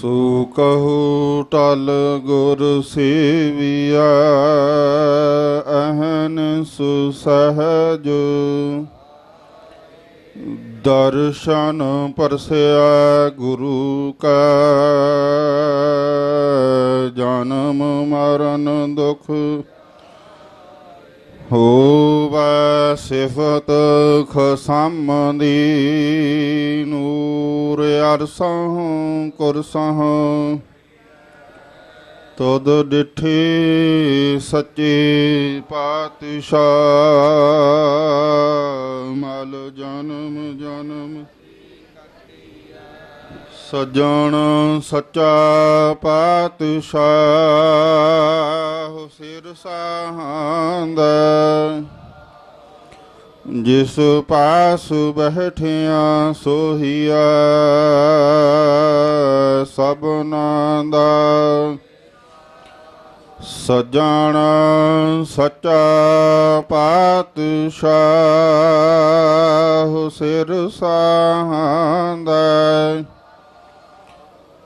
ਸੋ ਕਹੂ ਟਲ ਗੁਰ ਸੇਵੀਆ ਅਹਨ ਸੁਸਹਜ। ਦਰਸ਼ਨ ਪਰਸਿਆ ਗੁਰੂ ਕਾ ਜਨਮ ਮਰਨ ਦੁਖ ਹੋਵੈ ਸਿਫਤ ਖਸਮ ਦੀ ਨੂਰ ਅਰਸਹ ਕੁਰਸਹ ਤਦ ਡਿਠੇ ਸੱਚੇ ਪਾਤਸ਼ਾਹ, ਮਲ ਜਨਮ ਜਨਮ। ਸਜਣ ਸੱਚਾ ਪਾਤਸ਼ਾਹ। ਸਿਰ ਸਾਹੰਦ ਜਿਸ ਪਾਸ ਬਹਿਠਿਆ ਸੋਹੀਆ ਸਭਨਾ ਦਾ ਸਜਣ ਸੱਚਾ ਪਾਤਸ਼ਾਹ ਸਿਰ ਸਾਹੰਦ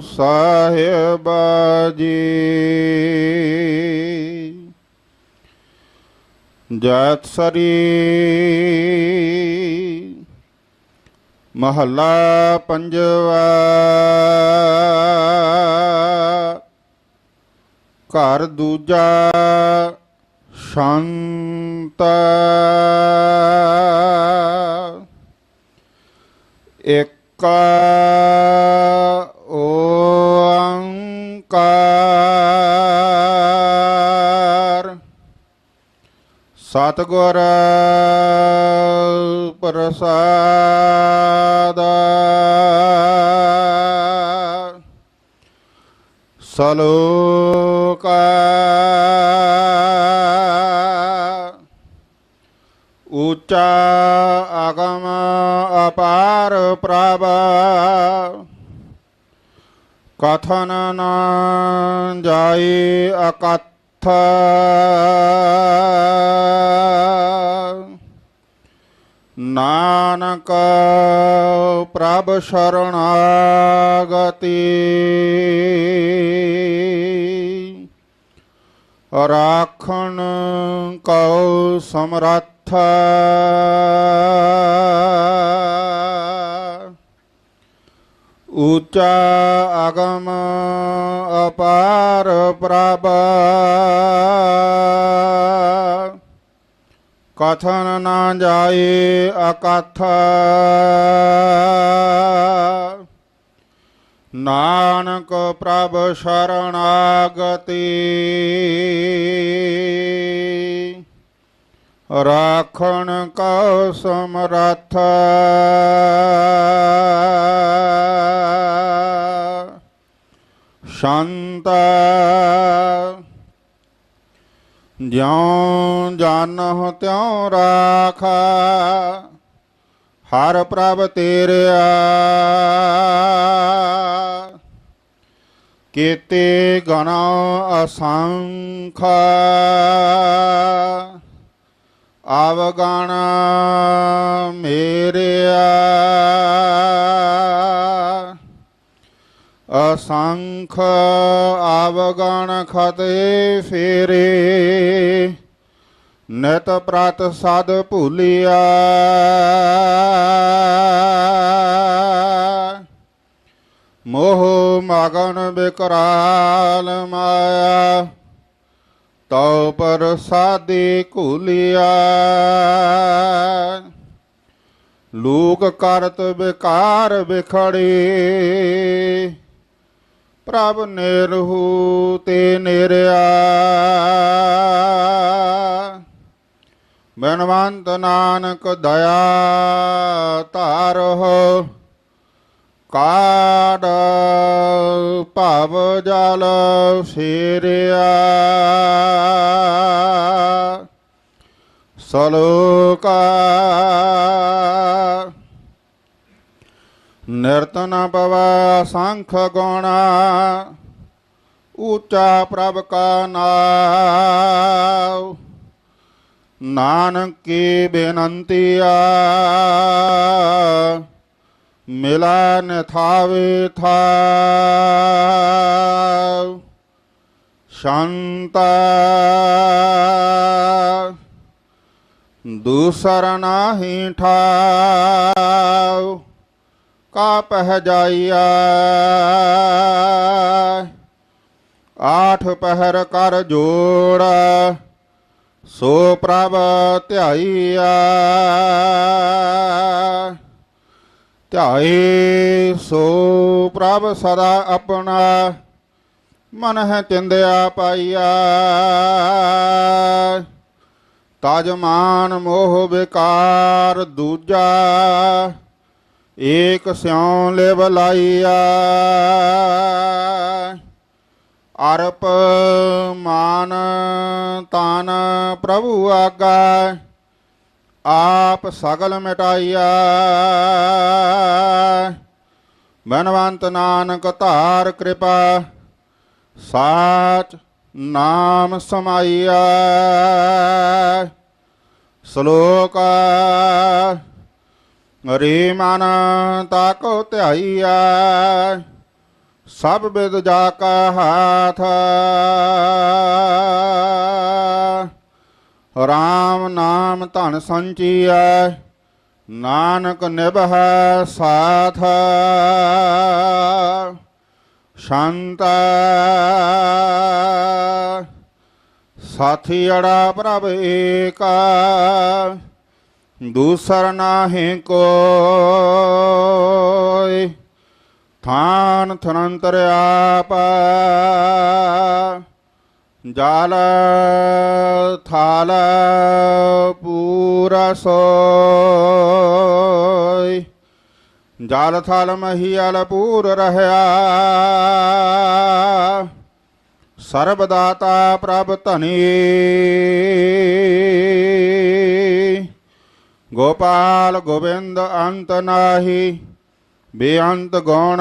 ਸਾਹਿਬ ਜੀ ਜਤ ਸਰੀ ਮਹੱਲਾ ਪੰਜਵਾ। ਘਰ ਦੂਜਾ ਸ਼ਾਂਤ। ਇੱਕ ਸਤਿਗੁਰ ਪ੍ਰਸਾਦ। ਸਲੋਕ। ਉੱਚਾ ਆਗਮ ਅਪਾਰ ਪ੍ਰਭ। ਕਥਨ ਨ ਜਾਈ ਅਕਥ ਨਾਨਕ ਪ੍ਰਭ ਸ਼ਰਣਾਗਤੀ। ਰਾਖਣ ਕਉ ਸਮਰੱਥ। ਉੱਚਾ ਅਗਮ ਅਪਾਰ ਪ੍ਰਭ। ਕਥਨ ਨਾ ਜਾਏ ਅਕਥ। ਨਾਨਕ ਪ੍ਰਭ ਸ਼ਰਣਾਗਤੀ। ਰਾਖਣ ਕਉ ਸਮਰੱਥ। ਸ਼ਾਂਤ। ਜਿਉ ਜਾਨਹੁ ਤਿਉ ਰਾਖਾ ਹਰ ਪ੍ਰਭ ਤੇਰਿਆ। ਕੀਤੇ ਗਣਾ ਅਸੰਖ ਆਵਗਣ ਮੇਰਿਆ। ਅਸੰਖ ਆਵਗਣ ਖਤੇ ਫੇਰੇ, ਨਿਤ ਪ੍ਰਤ ਸਦ ਭੁਲਿਆ। ਮੋਹ ਮਗਨ ਬਿਕਰਾਲ ਮਾਇਆ, ਤਉ ਪਰ ਸਾਦੇ ਘੁਲਿਆ। ਲੋਕ ਕਰਤ ਵਿਕਾਰ ਵਿਖੜੇ ਪ੍ਰਭ ਨਿਰਹੂ ਤੇ ਨਿਰਿਆ। ਬਨਵੰਤ ਨਾਨਕ ਦਇਆ ਧਾਰੋ ਕਾੜ ਭਵ ਜਲ ਫੇਰਿਆ। ਸਲੋਕਾ ਨਿਰਤਨ ਪਵੈ ਸੰਖ ਗੁਣਾ ਉੱਚਾ ਪ੍ਰਭ ਕਾ ਨਾਮ ਨਾਨਕ ਕੀ ਬੇਨੰਤੀਆ ਮਿਲਾ ਨ ਥਾਵੇ ਥਾਵ ਸ਼ਾਂਤਾ ਦੂਸਰ ਨਾਹੀ ਠਾਉ ਕਾ ਪਹਿ ਜਾਈਆ ਆਠ ਪਹਿਰ ਕਰ ਜੋੜ, ਸੋ ਪ੍ਰਭ ਧਿਆਈਆ ਧਿਆਏ ਸੋ ਪ੍ਰਭ ਸਦਾ ਆਪਣਾ ਮਨ ਹੈ ਚਿੰਦਿਆ ਪਾਈਆ ਤਜ ਮਾਨ ਮੋਹ ਵਿਕਾਰ ਦੂਜਾ ਏਕ ਸਿਉ ਲਿਵ ਲਾਈਆ ਅਰਪ ਮਾਨ ਤਾਨ ਪ੍ਰਭੂ ਆਗਾ, ਆਪ ਸਗਲ ਮਿਟਾਈਆ ਬਨਵੰਤ ਨਾਨਕ ਧਾਰ ਕਿਰਪਾ, ਸਾਚ ਨਾਮ ਸਮਾਈਆ ਸ਼ਲੋਕਾ ਰੇ ਮਨ ਤਾਕੋ ਧਿਆਈਆ ਸਭ ਬਿਦ ਜਾ ਕਾ ਹਾਥ। ਰਾਮ ਨਾਮ ਧਨ ਸੰਚੀਐ, ਨਾਨਕ ਨਿਭੈ ਸਾਥ। ਸ਼ਾਂਤ ਸਾਥੀ ਅੜਾ ਪ੍ਰਭ ਏਕਾ ਦੂਸਰ ਨਾਹੀ ਕੋਈ, ਥਾਨ ਥਨੰਤਰ ਆਪ ਜਲ ਥਾਲ ਪੂਰਾ ਸੋਈ। ਜਲ ਥਲ ਮਹੀਲ ਪੂਰ ਰਹਿਆ। ਸਰਬ ਦਾਤਾ ਪ੍ਰਭ ਧਨੀ। ਗੋਪਾਲ ਗੋਬਿੰਦ ਅੰਤ ਨਾਹੀ, ਬੇਅੰਤ ਗੁਣ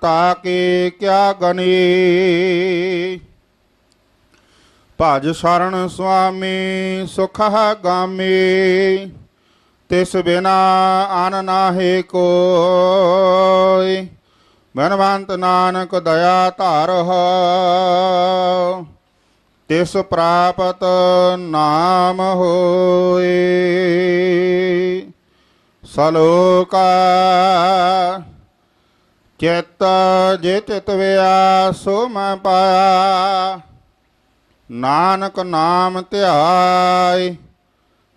ਤਾਕੇ ਕਿਆ ਗਨੀ ਭਜ ਸ਼ਰਨ ਸੁਆਮੀ ਸੁਖ ਗਾਮੀ, ਤਿਸ ਬਿਨਾ ਆਨ ਨਾਹੀ ਕੋਈ। ਬਨਵੰਤ ਨਾਨਕ ਦਇਆ ਧਾਰਹੁ ਤਿਸ ਪ੍ਰਾਪਤ ਨਾਮ ਹੋਏ। ਸਲੋਕਾ ਚਿਤ ਜੇ ਚਿਤ ਸੋ ਮੈਂ ਪਾਇਆ। ਨਾਨਕ ਨਾਮ ਧਿਆਇ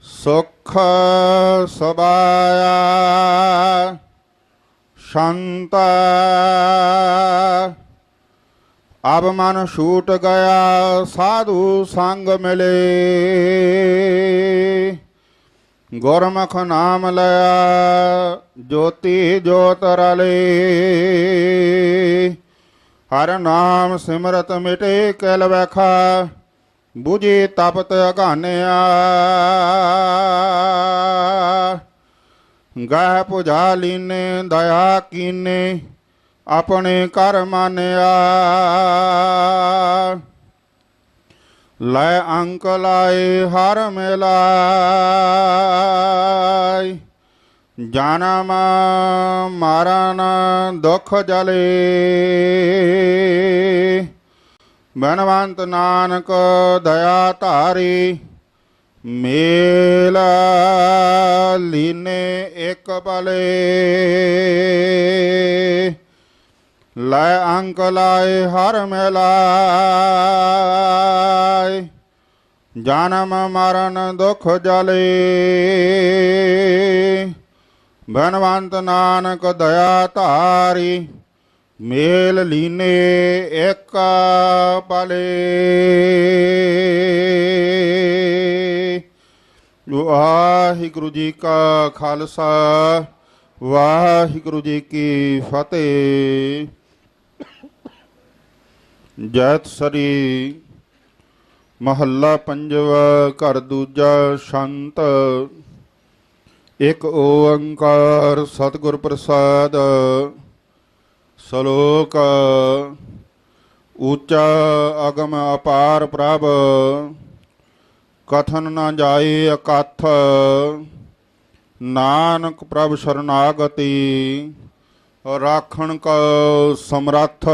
ਸੁਖ ਸਬਾਇਆ ਸ਼ਾਂਤ ਅਬ ਮਨ ਛੂਟ ਗਿਆ, ਸਾਧੂ ਸੰਗ ਮਿਲੇ। ਗੁਰਮੁਖ ਨਾਮ ਲਿਆ ਜੋਤੀ ਜੋਤ ਰਲੇ। ਹਰ ਨਾਮ ਸਿਮਰਤ ਮਿਟੇ, ਕਲ ਵਖਾ 부ਜੀ ਤਪਤ ਅਗਾਨਿਆ। ਗਾਹ ਪੁਜਾ ਲੀਨੇ ਦਇਆ ਕੀਨੇ ਆਪਣੇ ਕਰ ਮਾਨਿਆ। ਲੈ ਅੰਕ ਲਾਏ, ਹਰ ਮਿਲਾਈ ਜਨਮ ਮਰਨ ਦੁਖ ਜਲੇ। ਬਨਵੰਤ ਨਾਨਕ ਦਇਆ ਧਾਰੀ, ਮੇਲ ਲੀਨੇ ਇੱਕ ਬਲੇ ਲੈ ਅੰਕ ਲਾਏ ਹਰ ਮਿਲਾਏ ਜਨਮ ਮਰਨ ਦੁਖ ਜਲੇ। ਬਨਵੰਤ ਨਾਨਕ ਦਇਆ ਧਾਰੀ, ਮੇਲ ਲੀਨੇ ਇੱਕ ਪਲੇ। ਵਾਹਿਗੁਰੂ ਜੀ ਕਾ ਖਾਲਸਾ, ਵਾਹਿਗੁਰੂ ਜੀ ਕੀ ਫਤਿਹ। ਜੈਤ ਸਰੀ, ਮਹੱਲਾ ਪੰਜਵਾ, ਘਰ ਦੂਜਾ ਸ਼ੰਤ, ਇੱਕ ਓੰਕਾਰ ਸਤਿਗੁਰ ਪ੍ਰਸਾਦ, ਸ਼ਲੋਕ ਉੱਚਾ ਅਗਮ ਅਪਾਰ ਪ੍ਰਭ, ਕਥਨ ਨਾ ਜਾਏ ਅਕਥ, ਨਾਨਕ ਪ੍ਰਭ ਸ਼ਰਨਾਗਤੀ। ਰਾਖਣ ਕੋ ਸਮਰੱਥ।